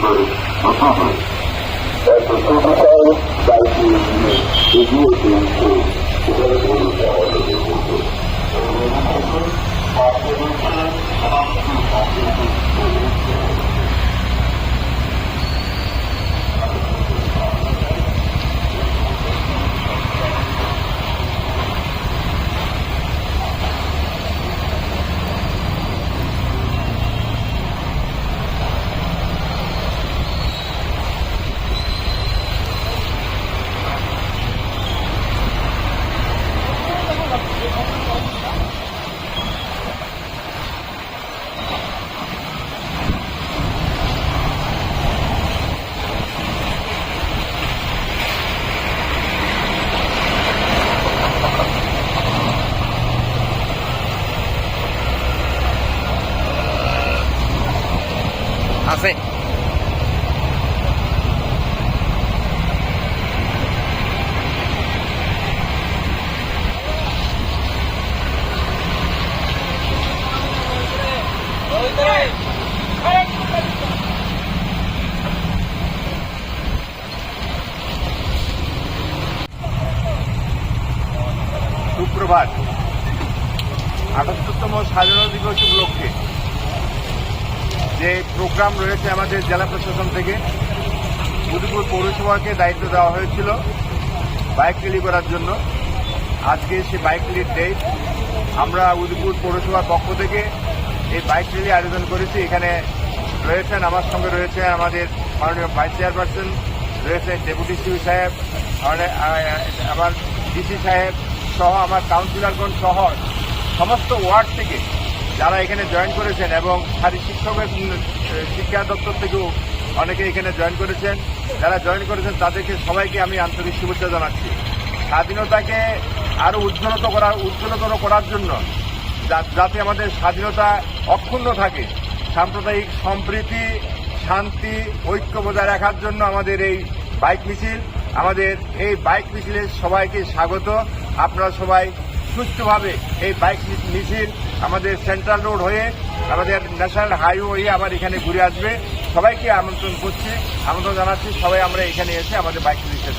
করে কথা আছে। সুপ্রভাত আটাত্তরতম স্বাধীনতা দিবস উপলক্ষে যে প্রোগ্রাম রয়েছে আমাদের জেলা প্রশাসন থেকে, উদয়পুর পৌরসভাকে দায়িত্ব দেওয়া হয়েছিল বাইক র্যালি করার জন্য। আজকে সে বাইক র্যালির ডেট আমরা উদয়পুর পৌরসভার পক্ষ থেকে এই বাইক র্যালি আয়োজন করেছি। এখানে রয়েছেন, আমার সঙ্গে রয়েছে আমাদের মাননীয় ভাইস চেয়ারপারসন রয়েছে ডেপুটি সিপি সাহেব আমার ডিসি সাহেব সহ আমার কাউন্সিলরগণ সহ সমস্ত ওয়ার্ড থেকে যারা এখানে জয়েন করেছেন এবং শারীর শিক্ষকের শিক্ষা দপ্তর থেকেও অনেকে এখানে জয়েন করেছেন, যারা জয়েন করেছেন তাদেরকে সবাইকে আমি আন্তরিক শুভেচ্ছা জানাচ্ছি। স্বাধীনতাকে আরও উজ্জ্বলত করার, উজ্জ্বলতর করার জন্য যাতে আমাদের স্বাধীনতা অক্ষুণ্ণ থাকে, সাম্প্রদায়িক সম্প্রীতি, শান্তি, ঐক্য বজায় রাখার জন্য আমাদের এই বাইক মিছিল, আমাদের এই বাইক মিছিলের সবাইকে স্বাগত। আপনারা সবাই সুস্থভাবে এই বাইক মিছিল আমাদের সেন্ট্রাল রোড হয়ে আমাদের ন্যাশনাল হাইওয়ে হয়ে আবার এখানে ঘুরে আসবে। সবাইকে আমন্ত্রণ করছি। আমন্ত্রণ জানাচ্ছি সবাই আমরা এখানে এসে আমাদের বাইক মিছিল শেষ